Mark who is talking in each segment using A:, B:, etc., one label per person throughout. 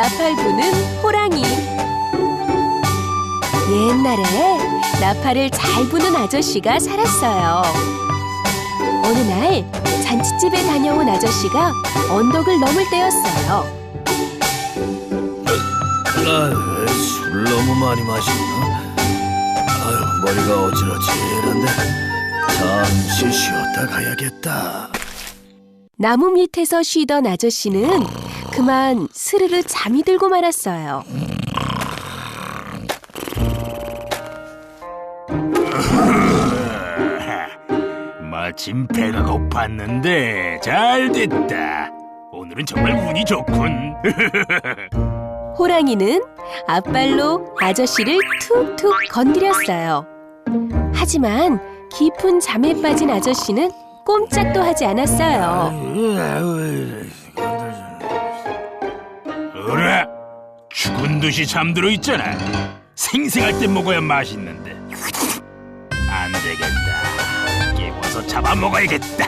A: 나팔 부는 호랑이. 옛날에 나팔을 잘 부는 아저씨가 살았어요. 어느 날 잔치집에 다녀온 아저씨가 언덕을 넘을 때였어요.
B: 아, 술 너무 많이 마셨나? 아유, 머리가 어지러지는데 잠시 쉬었다 가야겠다.
A: 나무 밑에서 쉬던 아저씨는 그만 스르르 잠이 들고 말았어요.
C: 마침 배가 고팠는데 잘 됐다. 오늘은 정말 운이 좋군.
A: 호랑이는 앞발로 아저씨를 툭툭 건드렸어요. 하지만 깊은 잠에 빠진 아저씨는 꼼짝도 하지 않았어요.
C: 듯이 잠들어 있잖아. 생생할 때 먹어야 맛있는데. 안 되겠다. 깨워서 잡아먹어야겠다.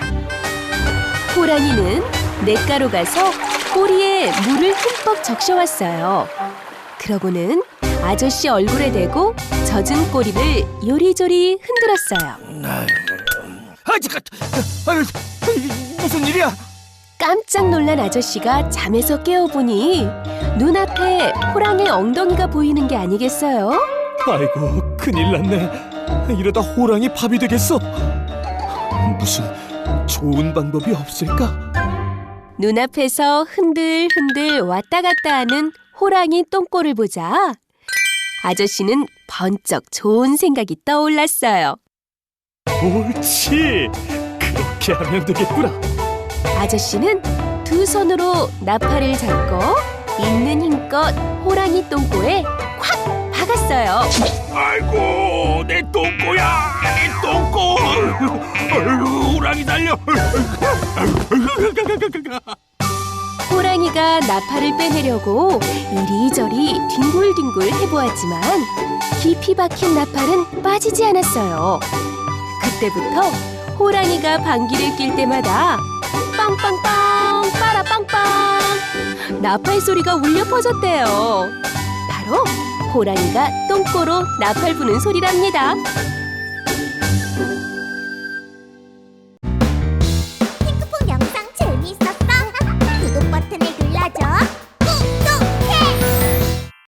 A: 호랑이는 냇가로 가서 꼬리에 물을 흠뻑 적셔왔어요. 그러고는 아저씨 얼굴에 대고 젖은 꼬리를 요리조리 흔들었어요.
B: 아, 잠깐, 아유, 무슨 일이야?
A: 깜짝 놀란 아저씨가 잠에서 깨어보니 눈앞에 호랑이 엉덩이가 보이는 게 아니겠어요?
B: 아이고, 큰일 났네. 이러다 호랑이 밥이 되겠어. 무슨 좋은 방법이 없을까?
A: 눈앞에서 흔들흔들 왔다 갔다 하는 호랑이 똥꼬를 보자 아저씨는 번쩍 좋은 생각이 떠올랐어요.
B: 옳지. 그렇게 하면 되겠구나.
A: 아저씨는 두 손으로 나팔을 잡고 있는 힘껏 호랑이 똥꼬에 콱 박았어요.
C: 아이고, 내 똥꼬야, 내 똥꼬. 아이고, 호랑이 달려.
A: 호랑이가 나팔을 빼내려고 이리저리 뒹굴뒹굴 해보았지만 깊이 박힌 나팔은 빠지지 않았어요. 그때부터 호랑이가 방귀를 낄 때마다 빵빵빵 빠라빵빵 나팔 소리가 울려 퍼졌대요. 바로 호랑이가 똥꼬로 나팔 부는 소리랍니다.